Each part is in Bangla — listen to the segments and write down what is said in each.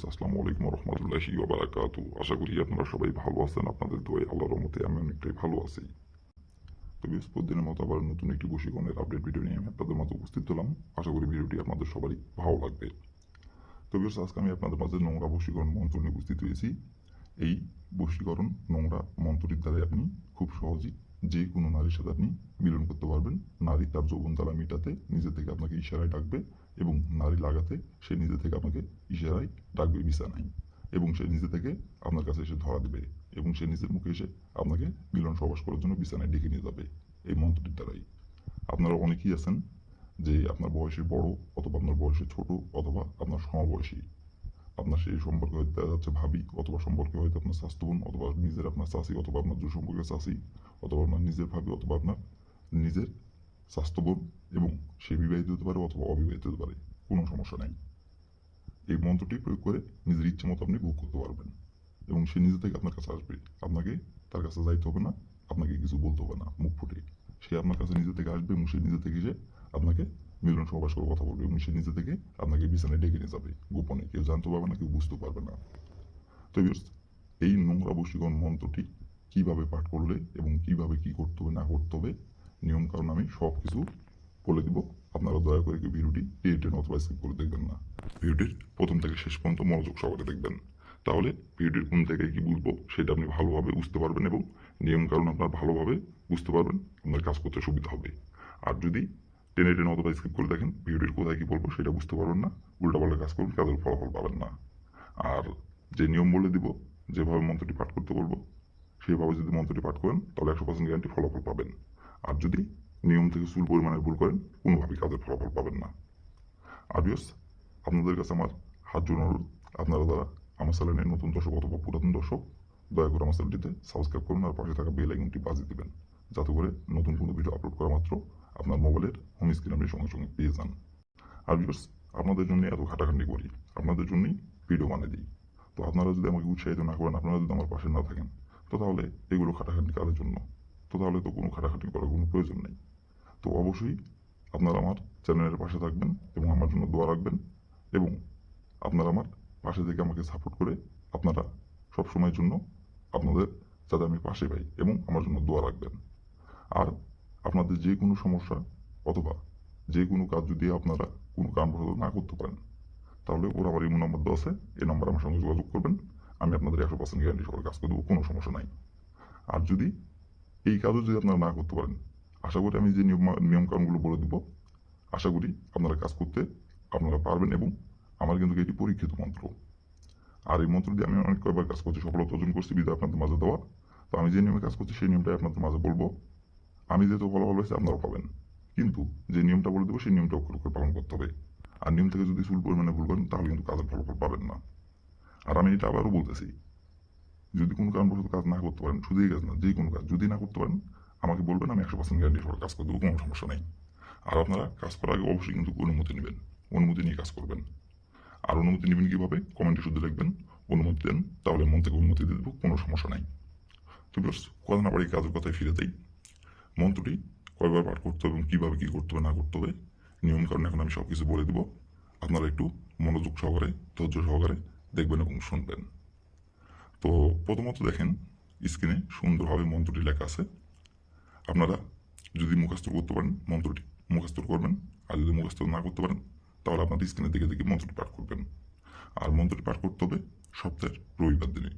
ভিউয়ার্স আসসালামু আলাইকুম রহমতুল্লাহি ওবারাকাতু আশা করি আপনারা সবাই ভালো আছেন আপনাদের দোয়াই আল্লাহর রহমতে আমি অনেকটাই ভালো আছি তো ভিউয়ার্স প্রতিদিনের মতো আবার নতুন একটি বশীকরণের আপডেট ভিডিও নিয়ে আমি আপনাদের মাঝে উপস্থিত হলাম আশা করি ভিডিওটি আপনাদের সবারই ভালো লাগবে তো ভিউয়ার্স আজকে আমি আপনাদের মাঝে নোংরা বশীকরণ মন্ত্র নিয়ে উপস্থিত হয়েছি এই বশীকরণ নোংরা মন্ত্রটির দ্বারাই আপনি খুব সহজেই যে কোনো নারীর সাথে আপনি মিলন করতে পারবেন। নারী তার যৌবন তারা মেটাতে নিজে থেকে আপনাকে ইশারায় ডাকবে এবং নারী লাগাতে সে নিজে থেকে আপনাকে ইশারায় ডাকবে বিছানায় এবং সে নিজে থেকে আপনার কাছে এসে ধরা দেবে এবং সে নিজের মুখে এসে আপনাকে মিলন সবাস করার জন্য বিছানায় ডেকে নিয়ে যাবে। এই মন্ত্রটির দ্বারাই। আপনারা অনেকেই আছেন যে আপনার বয়সে বড় অথবা আপনার বয়সে ছোট অথবা আপনার সমবয়সী। আপনার সেই সম্পর্কে হয়তো দেখা যাচ্ছে ভাবি, অথবা সম্পর্কে হয়তো আপনার স্বাস্থ্য বোন, অথবা নিজের আপনার চাষি অথবা আপনার দূর সম্পর্কে চাষি অথবা আপনার নিজের ভাবি, অথবা আপনার নিজের স্বাস্থ্য বোন এবং সে বিবাহিত হতে পারে অথবা অবিবাহিত হতে পারে, কোনো সমস্যা নাই। এই মন্ত্রটি প্রয়োগ করে নিজের ইচ্ছে মতো আপনি ভোগ করতে পারবেন এবং সে নিজে থেকে আপনার কাছে আসবে। আপনাকে তার কাছে যাইতে হবে না, আপনাকে কিছু বলতে হবে না, মুখ ফুটে। সে আপনার কাছে নিজে থেকে আসবে এবং সে নিজে থেকে এসে আপনাকে মিলন সহবাস করে কথা বলবে এবং সে নিজে থেকে আপনাকে বিছানায় ডেকে নিয়ে যাবে। গোপনে কেউ জানতে পারবে না, কেউ বুঝতে পারবে না। তো এই নোংরা বশীকরণ মন্ত্রটি কীভাবে পাঠ করলে এবং কীভাবে কি করতে হবে, না করতে হবে, নিয়ম কারণ আমি সব কিছু বলে দিব। আপনারা দয়া করে ভিডিওটি টেন অথবা স্কিপ করে দেখবেন না। ভিডিওটির প্রথম থেকে শেষ পর্যন্ত মনোযোগ সহকারে দেখবেন। তাহলে ভিডিওটির কোন জায়গায় কি বুঝব সেটা আপনি ভালোভাবে বুঝতে পারবেন এবং নিয়ম কারণ আপনার ভালোভাবে বুঝতে পারবেন, আপনার কাজ করতে সুবিধা হবে। আর যদি টেনে টেনে অথবা স্কিপ করে দেখেন ভিডিওটির কোথায় কি বলব সেটা বুঝতে পারবেন না, উল্টাপাল্টা কাজ করবেন কাজের ফলাফল পাবেন না। আর যে নিয়ম বলে দিব, যেভাবে মন্ত্রটি পাঠ করতে বলব সেইভাবে যদি মন্ত্রটি পাঠ করেন, তাহলে একশো পার্সেন্ট গ্যারান্টি ফলাফল পাবেন। আর যদি নিয়ম থেকে চুল পরিমাণে ভুল করেন, কোনোভাবেই কাজের ফলাফল পাবেন না। আর বিয়স আপনাদের কাছে আমার হাত জোর অনুরোধ, আপনারা যারা আমার চ্যানেলের নতুন দর্শক অথবা পুরাতন দর্শক, দয়া করে আমার চ্যানেলটিতে সাবস্ক্রাইব করুন আর পাশে থাকা বেল আইকনটি বাজিয়ে দেবেন, যাতে করে নতুন কোনো ভিডিও আপলোড করা মাত্র আপনার মোবাইলের হোম স্ক্রিন আপনি সঙ্গে সঙ্গে পেয়ে যান। আর বিয়স আপনাদের জন্য এত খাটাখাটি করি, আপনাদের জন্যই ভিডিও বানিয়ে দিই। তো আপনারা যদি আমাকে উৎসাহিত না করেন, আপনারা যদি আমার পাশে না থাকেন, তো তাহলে এগুলো খাটাখাটি কাজের জন্য? তো তাহলে তো কোনো খাটাখাটি করার কোনো প্রয়োজন নেই। তো অবশ্যই আপনারা আমার চ্যানেলের পাশে থাকবেন এবং আমার জন্য দোয়া রাখবেন এবং আপনারা আমার পাশে থেকে আমাকে সাপোর্ট করে আপনারা সব সময়ের জন্য আপনাদের যাতে আমি পাশে পাই এবং আমার জন্য দোয়া রাখবেন। আর আপনাদের যে কোনো সমস্যা অথবা যে কোনো কাজ যদি আপনারা কোনো কারণবশত না করতে পারেন, তাহলে ওর আমার ইমো নাম্বার দেওয়া আছে। এই নাম্বার আমার সঙ্গে যোগাযোগ করবেন। আমি আপনাদের একশো পার্সেন্ট গ্যারান্টি সহকারে কাজ করে দেবো, কোনো সমস্যা নাই। আর যদি এই কাজও যদি আপনারা না করতে পারেন, আশা করি আমি যে নিয়ম নিয়ম নিয়মকানুনগুলো বলে দেবো, আশা করি আপনারা কাজ করতে আপনারা পারবেন এবং আমার কিন্তু এটি পরীক্ষিত মন্ত্র। আর এই মন্ত্র দিয়ে আমি অনেক কয়েকবার কাজ করছি, সফলতা অর্জন করছি বিধায় আপনাদের মাঝে দেওয়া। তো আমি যে নিয়মে কাজ করছি, সেই নিয়মটাই আপনাদের মাঝে বলব। আমি যেহেতু ফলাফল হয়েছে আপনারাও পাবেন। কিন্তু যে নিয়মটা বলে দেবো, সেই নিয়মটা অক্ষর করে পালন করতে হবে। আর নিয়ম থেকে যদি চুল পরিমাণে ভুল করেন, তাহলে কিন্তু কাজের ফলাফল পাবেন না। আর আমি এটা আবারও বলতেছি, যদি কোনো কারণবশত কাজ না করতে পারেন শুধু এই কাজ না যে কোনো কাজ যদি না করতে পারেন, আমাকে বলবেন, আমি একশো পার্সেন্ট গ্যারান্টি সহ কাজ করে দেবো, কোনো সমস্যা নেই। আর আপনারা কাজ করার আগে অবশ্যই কিন্তু অনুমতি নেবেন, অনুমতি নিয়ে কাজ করবেন। আর অনুমতি নেবেন কীভাবে? কমেন্টে শুধু লিখবেন, অনুমতি দেন, তাহলে মন থেকে অনুমতি দিয়ে দেবো, কোনো সমস্যা নাই। তো বেশ কথা না পারি কাজের কথায় ফিরে দেই মন্ত্রটি, কয়বার পাঠ করতে হবে এবং কীভাবে কী করতে হবে, না করতে হবে, নিয়ম কারণ এখন আমি সব কিছু বলে দেবো। আপনারা একটু মনোযোগ সহকারে, ধৈর্য সহকারে দেখবেন এবং শুনবেন। তো প্রথমত দেখেন, স্ক্রিনে সুন্দরভাবে মন্ত্রটি লেখা আছে। আপনারা যদি মুখস্থ করতে পারেন, মন্ত্রটি মুখস্থ করবেন, আর যদি মুখস্থ না করতে পারেন, তাহলে আপনার স্ক্রিনের দিকে দিকে মন্ত্রটি পাঠ করবেন। আর মন্ত্রটি পাঠ করতে হবে সপ্তাহের রবিবার দিনে।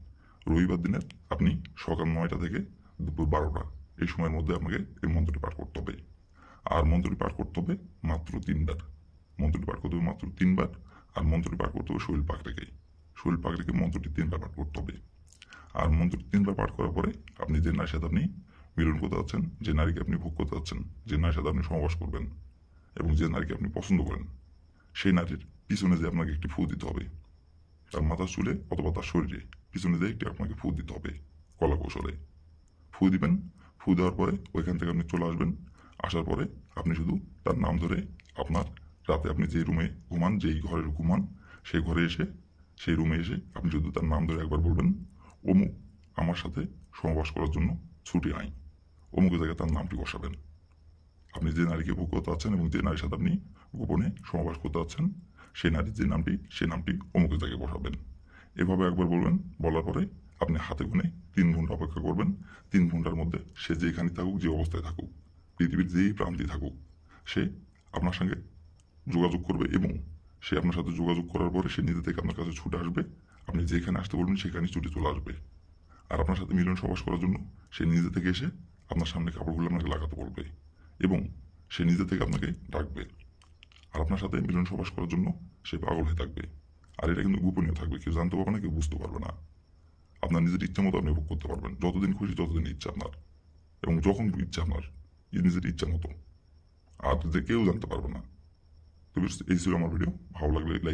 রবিবার দিনের আপনি সকাল নয়টা থেকে দুপুর বারোটা এই সময়ের মধ্যে আপনাকে এই মন্ত্রটি পাঠ করতে হবে। আর মন্ত্রটি পাঠ করতে হবে মাত্র তিনবার। মন্ত্রটি পাঠ করতে হবে মাত্র তিনবার। আর মন্ত্রটি পাঠ করতে হবে শরীর পাক রেখে। শরীর পাক রেখে মন্ত্রটি তিনবার পাঠ করতে হবে। আর মন্ত্রটি তিনবার পাঠ করার পরে আপনি যে নারীর সাথে আপনি মিলন করতে যাচ্ছেন, যে নারীকে আপনি ভোগ করতে যাচ্ছেন, যে নারীর সাথে আপনি সমাবাস করবেন এবং যে নারীকে আপনি পছন্দ করেন, সেই নারীর পিছনে যে আপনাকে একটি ফু দিতে হবে। তার মাথার চুলে অথবা তার শরীরে পিছনে যে একটি আপনাকে ফু দিতে হবে কলা কৌশলে ফু দিবেন ফু দেওয়ার পরে ওইখান থেকে আপনি চলে আসবেন। আসার পরে আপনি শুধু তার নাম ধরে আপনার রাতে আপনি যে রুমে ঘুমান, যেই ঘরে ঘুমান, সেই ঘরে এসে, সেই রুমে এসে আপনি শুধু তার নাম ধরে একবার বলবেন, অমুক আমার সাথে সমাবাস করার জন্য ছুটি নাই। অমুকের জায়গায় তার নামটি বসাবেন। আপনি যে নারীকে ভোগ করতে চাচ্ছেন এবং যে নারীর সাথে আপনি গোপনে সমাবাস করতে চাচ্ছেন সেই নারীর যে নামটি, সেই নামটি অমুকের জায়গায় বসাবেন। এভাবে একবার বলবেন, বলার পরে আপনি হাতে গুনে তিন ঘণ্টা অপেক্ষা করবেন। তিন ঘণ্টার মধ্যে সে যেখানে থাকুক, যে অবস্থায় থাকুক, পৃথিবীর যেই প্রান্তে থাকুক, সে আপনার সঙ্গে যোগাযোগ করবে এবং সে আপনার সাথে যোগাযোগ করার পরে সে নিজে থেকে আপনার কাছে ছুটে আসবে। আপনি যেখানে আসতে বলবেন সেখানে ছুটে চলে আসবে। আর আপনার সাথে মিলন সবাস করার জন্য সে নিজে থেকে এসে আপনার সামনে কাপড়গুলো আপনাকে লাগাতে বলবে এবং সে নিজে থেকে আপনাকে ডাকবে। আর আপনার সাথে মিলন সবাস করার জন্য সে পাগল হয়ে থাকবে। আর এটা কিন্তু গোপনীয় থাকবে। কেউ জানতে পারবে না, কেউ বুঝতে পারবে না। আপনার নিজের ইচ্ছা মতো আপনি ভোগ করতে পারবেন যতদিন খুশি ততদিন ইচ্ছা আপনার এবং যখন ইচ্ছা আপনার নিজের ইচ্ছা মতো আর কেউ জানতে পারবে না তো এই ছিল আমার ভিডিও ভালো লাগলে লাইক